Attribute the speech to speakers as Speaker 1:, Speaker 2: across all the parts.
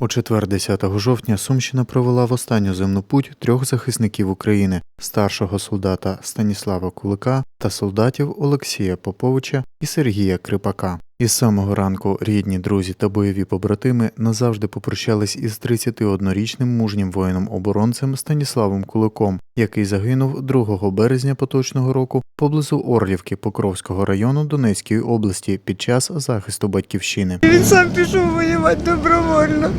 Speaker 1: У четвер 10 жовтня Сумщина провела в останню земну путь трьох захисників України: старшого солдата Станіслава Кулика та солдатів Олексія Поповича і Сергія Крипака. Із самого ранку рідні, друзі та бойові побратими назавжди попрощались із 31-річним мужнім воїном-оборонцем Станіславом Куликом, який загинув 2 березня поточного року поблизу Орлівки Покровського району Донецької області під час захисту батьківщини.
Speaker 2: Він сам пішов воювати добровольно.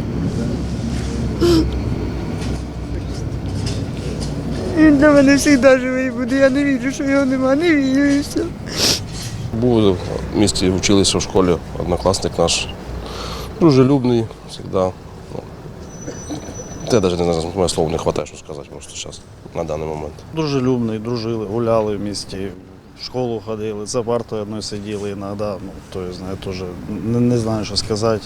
Speaker 2: Він для мене завжди живий буде. Я не вірю, що його нема, не вірю і все.
Speaker 3: Був в місті, вчилися в школі, однокласник наш. Дружелюбний завжди. Ну, Це навіть не знаю, моє слово не вистачає, що сказати просто зараз, на даний момент.
Speaker 4: Дружелюбний, дружили, гуляли в місті, в школу ходили, за партою одною сиділи іноді. Ну, то есть, знаю, теж не, не знаю, що сказати.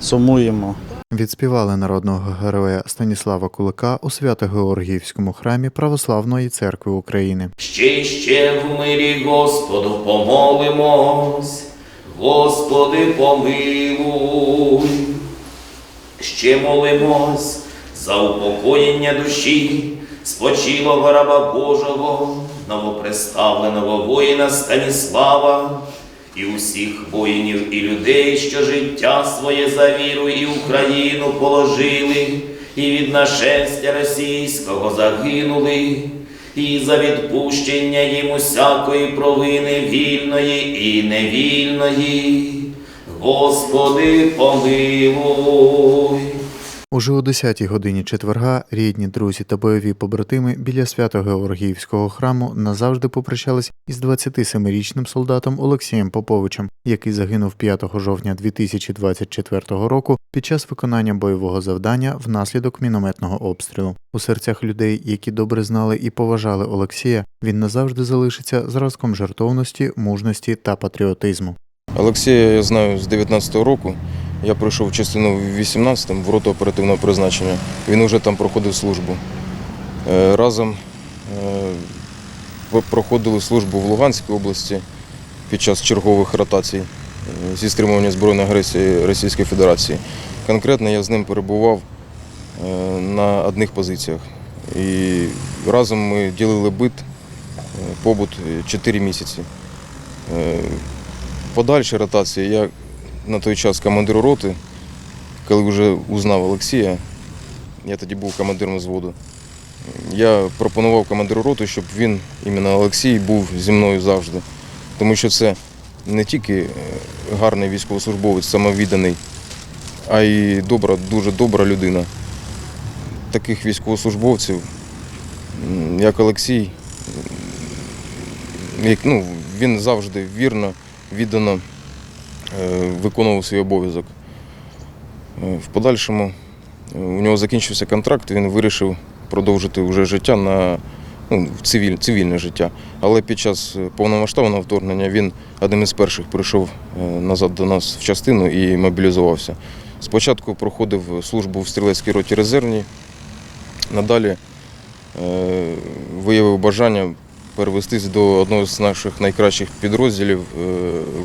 Speaker 4: Сумуємо.
Speaker 1: Відспівали народного героя Станіслава Кулика у Свято-Георгіївському храмі Православної церкви України.
Speaker 5: Ще ще в мирі Господу помолимось, Господи помилуй. Ще молимось за упокоєння душі спочилого раба Божого, новоприставленого воїна Станіслава і усіх воїнів і людей, що життя своє за віру і Україну положили, і від нашестя російського загинули, і за відпущення їм усякої провини вільної і невільної. Господи, помилуй.
Speaker 1: Уже о 10-й годині четверга рідні, друзі та бойові побратими біля Свято-Георгіївського храму назавжди попрощались із 27-річним солдатом Олексієм Поповичем, який загинув 5 жовтня 2024 року під час виконання бойового завдання внаслідок мінометного обстрілу. У серцях людей, які добре знали і поважали Олексія, він назавжди залишиться зразком жертовності, мужності та патріотизму.
Speaker 6: Олексія я знаю з 19-го року. Я пройшов частину 18-му в роту оперативного призначення. Він вже там проходив службу. Е, Разом е, проходили службу в Луганській області під час чергових ротацій е, зі стримування збройної агресії Російської Федерації. Конкретно я з ним перебував на одних позиціях. І разом ми ділили бит, побут 4 місяці. Подальші ротації я на той час командир роти, коли вже узнав Олексія, я тоді був командиром взводу. Я пропонував командиру роти, щоб він, іменно Олексій, був зі мною завжди. Тому що це не тільки е, гарний військовослужбовець, самовідданий, а й добра, дуже добра людина. Таких військовослужбовців, як Олексій, як, ну, він завжди вірно, віддано виконував свій обов'язок. Е, В подальшому е, у нього закінчився контракт, він вирішив продовжити вже життя на ну, цивіль, цивільне життя. Але під час е, повномасштабного вторгнення він одним із перших прийшов е, назад до нас в частину і мобілізувався. Спочатку проходив службу в стрілецькій роті резервній, надалі е, виявив бажання перевестись до одного з наших найкращих підрозділів е,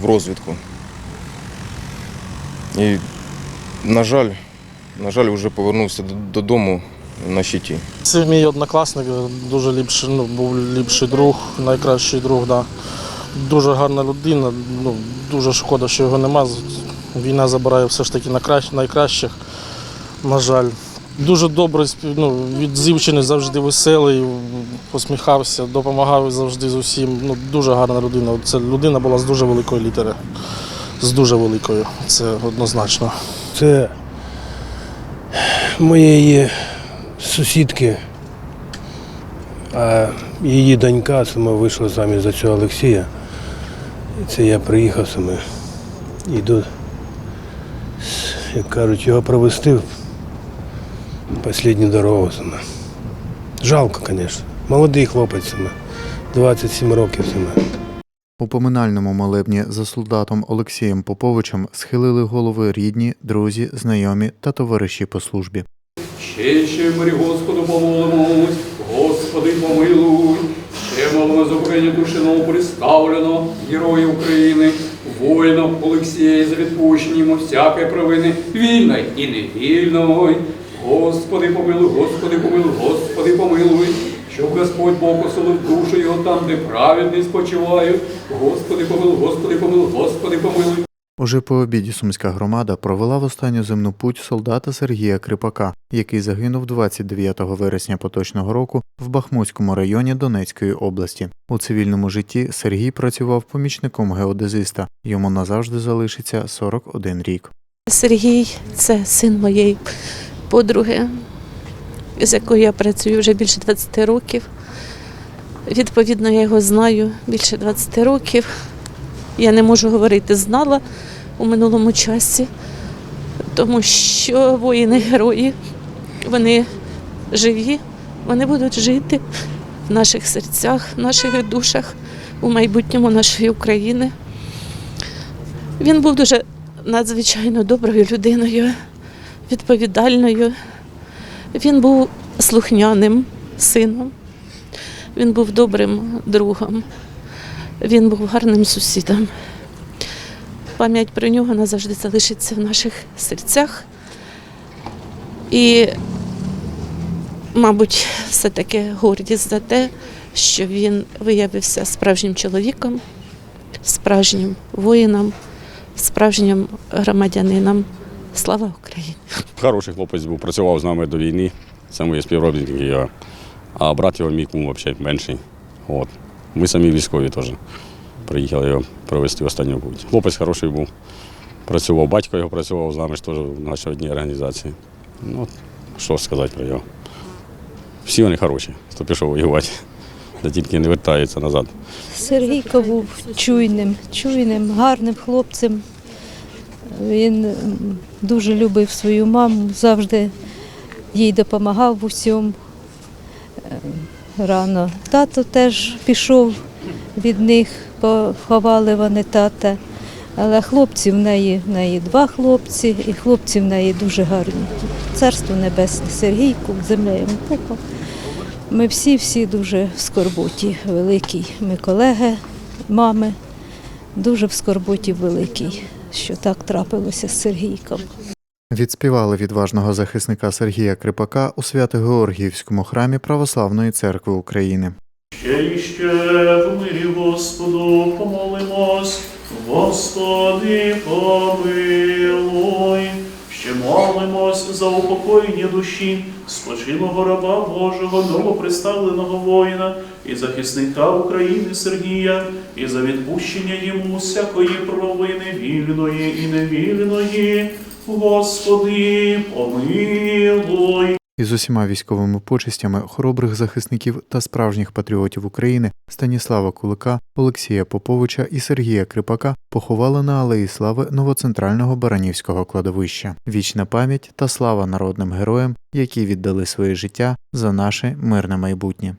Speaker 6: в розвідку. І, на жаль, на жаль, вже повернувся додому на щиті.
Speaker 4: Це мій однокласник, дуже ліпший, ну, був ліпший друг, найкращий друг. Да. Дуже гарна людина, ну, дуже шкода, що його нема. Війна забирає все ж таки найкращ- найкращих, на жаль. Дуже добрий, ну, від Зівчини завжди веселий, посміхався, допомагав завжди з усім. Ну, дуже гарна людина. Це людина була з дуже великої літери. З дуже великою, це однозначно.
Speaker 7: Це моєї сусідки, а її донька саме вийшла заміж за цього Олексія. Це я приїхав саме. Йду, як кажуть, його провести в останню дорогу саме. Жалко, звісно. Молодий хлопець саме. 27 років саме.
Speaker 1: У поминальному молебні за солдатом Олексієм Поповичем схилили голови рідні, друзі, знайомі та товариші по службі.
Speaker 8: Ще ще мирі Господу помолимось, Господи помилуй, ще молимо за Україну душину представлено, герої України, воїном Олексія за відпущення йому всякої провини, вільної і невільної. Господи, помилуй, Господи, помилуй, Господи, помилуй, щоб Господь Бог осолив душу його там, де праведний спочиває. Господи, помилуй, Господи, помилуй, Господи, помилуй.
Speaker 1: Уже по обіді сумська громада провела в останню земну путь солдата Сергія Крипака, який загинув 29 вересня поточного року в Бахмутському районі Донецької області. У цивільному житті Сергій працював помічником геодезиста. Йому назавжди залишиться 41 рік.
Speaker 9: Сергій це син моєї подруги, з якою я працюю вже більше 20 років. Відповідно, я його знаю більше 20 років. Я не можу говорити знала у минулому часі, тому що воїни-герої, вони живі, вони будуть жити в наших серцях, в наших душах, у майбутньому нашої України. Він був дуже надзвичайно доброю людиною, відповідальною. Він був слухняним сином, він був добрим другом, він був гарним сусідом. Пам'ять про нього назавжди залишиться в наших серцях. І, мабуть, все-таки гордість за те, що він виявився справжнім чоловіком, справжнім воїном справжнім громадянином. Слава Україні!
Speaker 10: Хороший хлопець був, працював з нами до війни. Це мої співробітники. Я. А брат його мій кум взагалі менший. От. Ми самі військові теж приїхали його провести останню путь. Хлопець хороший був. Працював, батько його працював з нами ж теж в нашій одній організації. Ну, що сказати про його. Всі вони хороші, хто пішов воювати, де тільки не вертається назад.
Speaker 11: Сергійко був чуйним, чуйним, гарним хлопцем. Він дуже любив свою маму, завжди їй допомагав в усьому. Е, Рано. Тато теж пішов від них, поховали вони тата. Але хлопці в неї, в неї два хлопці, і хлопці в неї дуже гарні. Царство небесне, Сергійку, земля йому пухом. Ми всі всі дуже в скорботі великій. Ми колеги, мами, дуже в скорботі великій, що так трапилося з Сергійком.
Speaker 1: Відспівали відважного захисника Сергія Крипака у Свято-Георгіївському храмі Православної церкви України.
Speaker 12: Ще іще ще в мирі Господу помолимось, Господи помилуй. Молимось за упокоєння душі спочилого раба Божого, новоприставленого воїна і захисника України Сергія, і за відпущення йому всякої провини вільної і невільної. Господи, помилуй.
Speaker 1: Із усіма військовими почестями хоробрих захисників та справжніх патріотів України Станіслава Кулика, Олексія Поповича і Сергія Крипака поховали на Алеї Слави новоцентрального Баранівського кладовища. Вічна пам'ять та слава народним героям, які віддали своє життя за наше мирне майбутнє.